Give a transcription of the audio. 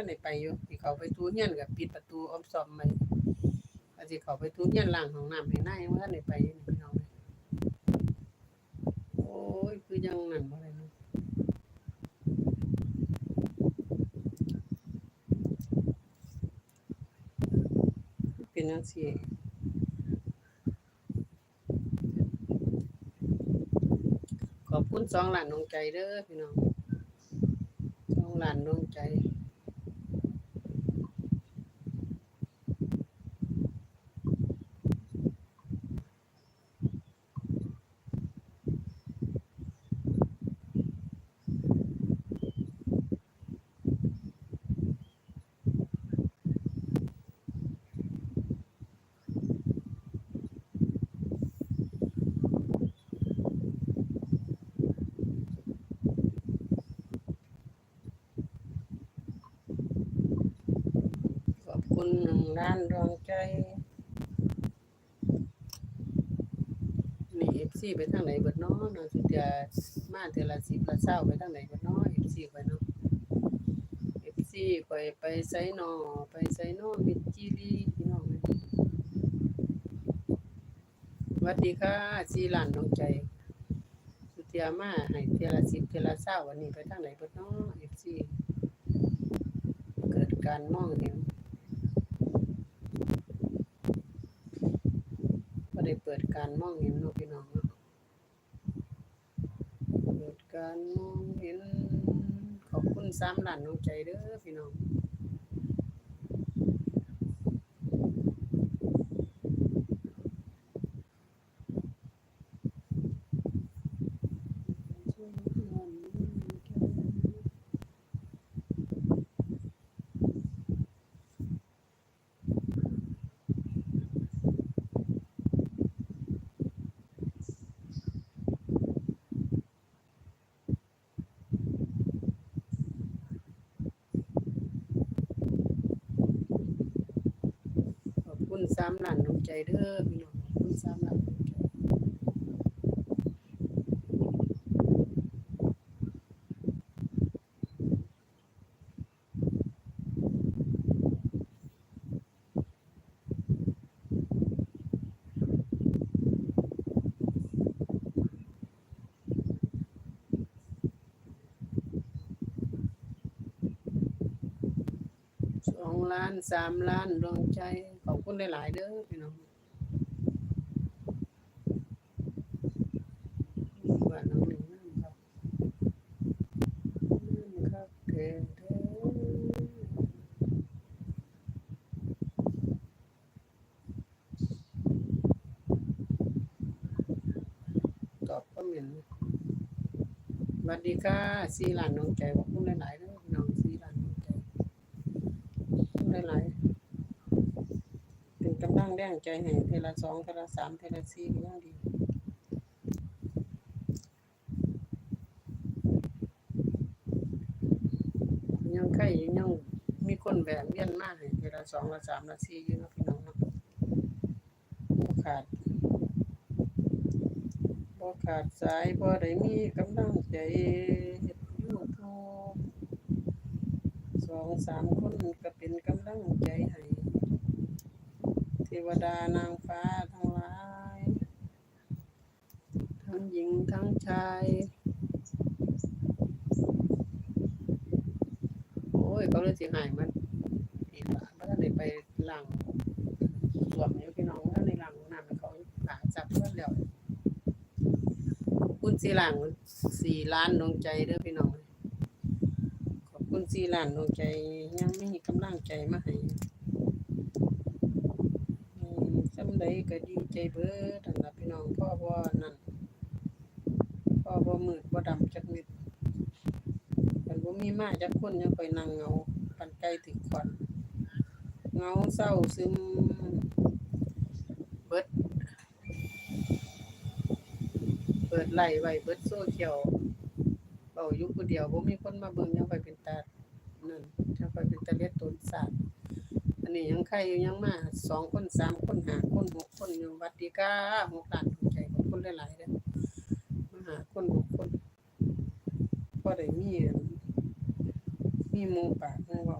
ท่านได้ไปอยู่ที่เขาไปทูเฮียนกับปิดประตูอ้อมซอมไว้ก็สิเขาไปทูเฮียนล้างห้องน้ำให้นายว่าท่านได้ไปอยู่พี่น้องโอ้ยคือยังนั่นบ่ได้เนะเป็นจังซี่ขอบคุณสองหลานดวงใจเด้อพี่น้องสองหลานดวงใจ ล้านดวงใจ นี่เอฟซีไปทางไหนเบิดน้อนาะสุดจะมาเทละสิบละเศร้าไปทางไหนเบิดน้อเอฟซีไปเนาะเอฟซีไปไปไซนอไปไซนอมิดจีรีพี่น้องสวัสดีค่ะซีหลานดวงใจสุดยามาให้เทละสิบเทอละเศร้าวันนี้ไปทางไหนเบิดน้อเอฟซีเกิดการมองเห็น ก็ได้เปิด การมองเห็นเนาะพี่น้องเนาะเปิดการมองเห็นขอบคุณสามหลานน้องใจเด้อพี่น้องขอบคุณ สามหลานน้องใจเด้อพี่น้องขอบคุณสามหลานน้องใจสอง ล้านสามล้านดวงใจ ขอบคุณหลาย ๆ เด้อพี่น้องบ้าน้องหนึ่งนั่นครับนั่นครับเด้อเด้อตอบคอมเมนต์สวัสดีค่ะสีหลานน้องใจขอบคุณหลาย ๆ เด้อพี่น้องสีหลานน้องใจ หลายๆเป็นกำลังแรงใจให้เทละสองเทละสามเทละสี่ก็ยังดียังไข่ยังมีคนแหวนเวียนมากให้เทละสองละสามละสี่ยู่เนาะพี่น้องนะบ่ขาดบ่ขาดสายบ่ได้มีกำลังใจเฮ็ดยูทูบ สองสามคนก็เป็นกำลังใจให้เทวดานางฟ้าทั้งหลาย ทั้งหญิงทั้งชาย โอ้ยเขาเลยสิหายมันอีกละบ่ทันได้ไปหล้างสวมอยู่พี่น้องบ่ทันได้ล้างน้ำเขาหาจับเพิ่อนแล้วคุณสิล้างสี่ล้านดวงใจเด้อพี่น้อง คุณสี่ล้านดวงใจยังไม่มีกำลังใจมาให้อืมจำได้ก็ดีใจเบิดนั่นละพี่น้องพ่อบ่นั่นพ่อบ่มืดบ่ดำจักนิดมันบ่ามีมาจักคนยังค่อยนั่งเงาปันไกลถึงขวัญเงาเศร้าซึมเบิดเปิดไหลไว้เบิดโซ่เชียลเบาอยู่ผู้เดียวบ่มีคนมาเบิ่งยังไปเป็นตา นั่นถ้าไปเป็นตะเล็ดตนศาสตร์อันนี้ยังใครอยู่ยังมาสองคนสามคนหาคนหกคนอยู่วัดดีกาหกหลานถูกใจของคนหลายๆเลยมาหาคนหกคนก็ได้มีมีหมู่ปากหมู่เว้า